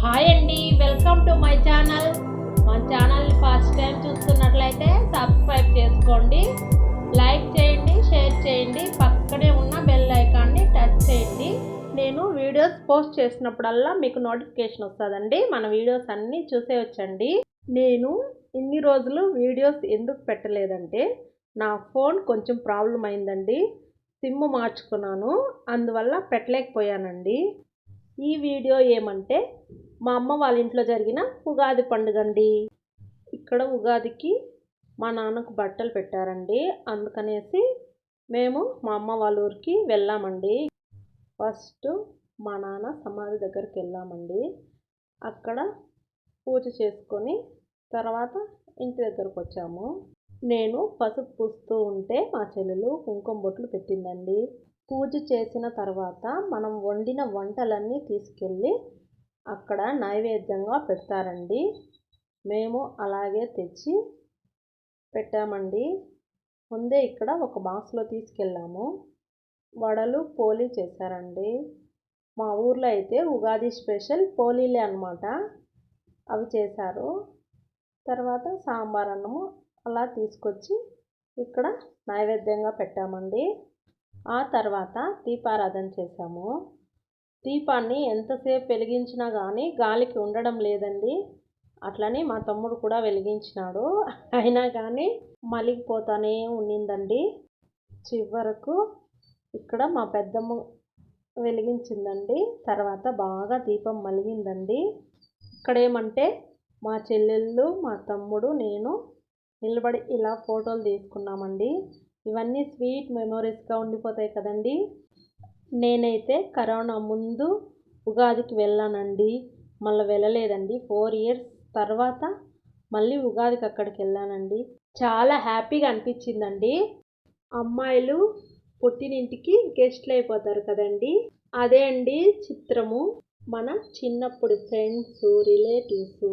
Hi అండి welcome to my channel మా ఛానల్ని ఫస్ట్ టైం చూస్తున్నట్లయితే సబ్స్క్రైబ్ చేసుకోండి లైక్ చేయండి షేర్ చేయండి పక్కనే ఉన్న బెల్ ఐకాన్ని టచ్ చేయండి. నేను వీడియోస్ పోస్ట్ చేసినప్పుడల్లా మీకు నోటిఫికేషన్ వస్తుందండి. మన వీడియోస్ అన్నీ చూసేయొచ్చండి నేను ఇన్ని రోజులు వీడియోస్ ఎందుకు పెట్టలేదంటే నా ఫోన్ కొంచెం ప్రాబ్లం అయిందండి. సిమ్ మార్చుకున్నాను అందువల్ల పెట్టలేకపోయానండి. ఈ వీడియో ఏమంటే మా అమ్మ వాళ్ళ ఇంట్లో జరిగిన ఉగాది పండుగ అండి ఇక్కడ ఉగాదికి మా నాన్నకు బట్టలు పెట్టారండి. అందుకనేసి మేము మా అమ్మ వాళ్ళ ఊరికి వెళ్ళామండి. ఫస్ట్ మా నాన్న సమాధి దగ్గరికి వెళ్ళామండి. అక్కడ పూజ చేసుకొని తర్వాత ఇంటి దగ్గరకు వచ్చాము. నేను పసుపు పూస్తూ ఉంటే మా చెల్లెలు కుంకుమ బొట్లు పెట్టిందండి. పూజ చేసిన తర్వాత మనం వండిన వంటలన్నీ తీసుకెళ్ళి అక్కడ నైవేద్యంగా పెడతారండి. మేము అలాగే తెచ్చి పెట్టామండి. ముందే ఇక్కడ ఒక బాక్స్లో తీసుకెళ్ళాము. వడలు పోలీ చేశారండి. మా ఊర్లో అయితే ఉగాది స్పెషల్ పోలీలే అనమాట అవి చేశారు. తర్వాత సాంబార్ అన్నము అలా తీసుకొచ్చి ఇక్కడ నైవేద్యంగా పెట్టామండి. ఆ తర్వాత దీపారాధన చేసాము దీపాన్ని ఎంతసేపు వెలిగించినా కానీ గాలికి ఉండడం లేదండి. అట్లని మా తమ్ముడు కూడా వెలిగించినాడు. అయినా కానీ మలిగిపోతానే ఉన్నిందండి. చివరకు ఇక్కడ మా పెద్దమ్మ వెలిగించిందండి. తర్వాత బాగా దీపం మలిగిందండి. ఇక్కడేమంటే మా చెల్లెళ్ళు మా తమ్ముడు నేను నిలబడి ఇలా ఫోటోలు తీసుకున్నామండి. ఇవన్నీ స్వీట్ మెమొరీస్గా ఉండిపోతాయి కదండి. నేనైతే కరోనా ముందు ఉగాదికి వెళ్ళానండి. మళ్ళీ వెళ్ళలేదండి. ఫోర్ ఇయర్స్ తర్వాత మళ్ళీ ఉగాదికి అక్కడికి వెళ్ళానండి. చాలా హ్యాపీగా అనిపించిందండి. అమ్మాయిలు పుట్టినింటికి గెస్ట్లు అయిపోతారు కదండి. అదే అండి చిత్రము. మన చిన్నప్పుడు ఫ్రెండ్స్ రిలేటివ్స్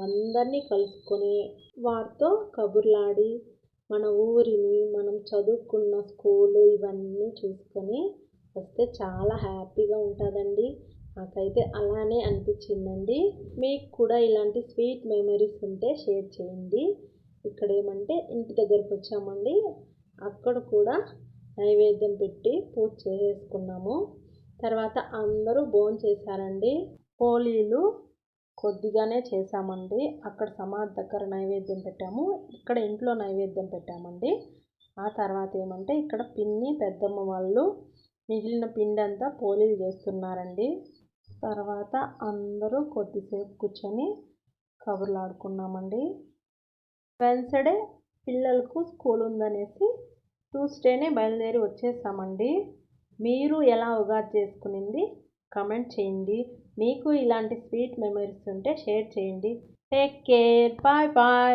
అందరినీ కలుసుకొని వారితో కబుర్లాడి మన ఊరిని మనం చదువుకున్న స్కూలు ఇవన్నీ చూసుకొని వస్తే చాలా హ్యాపీగా ఉంటుందండి. నాకైతే అలానే అనిపించిందండి. మీకు కూడా ఇలాంటి స్వీట్ మెమరీస్ ఉంటే షేర్ చేయండి. ఇక్కడ ఏమంటే ఇంటి దగ్గరకు వచ్చామండి. అక్కడ కూడా నైవేద్యం పెట్టి పూజ చేసుకున్నాము. తర్వాత అందరూ భోజనం చేశారండి హోలీలు కొద్దిగానే చేసామండి అక్కడ సమాధి దగ్గర నైవేద్యం పెట్టాము. ఇక్కడ ఇంట్లో నైవేద్యం పెట్టామండి. ఆ తర్వాత ఏమంటే ఇక్కడ పిన్ని పెద్దమ్మ వాళ్ళు మిగిలిన పిండి అంతా పోలీలు చేస్తున్నారండి. తర్వాత అందరూ కొద్దిసేపు కూర్చొని కబుర్లు ఆడుకున్నామండి వెన్సడే పిల్లలకు స్కూల్ ఉందనేసి ట్యూస్డేనే బయలుదేరి వచ్చేసామండి. మీరు ఎలా ఉగాది చేసుకునింది? కమెంట్ చేయండి. మీకు ఇలాంటి స్వీట్ మెమరీస్ ఉంటే షేర్ చేయండి. Take care bye bye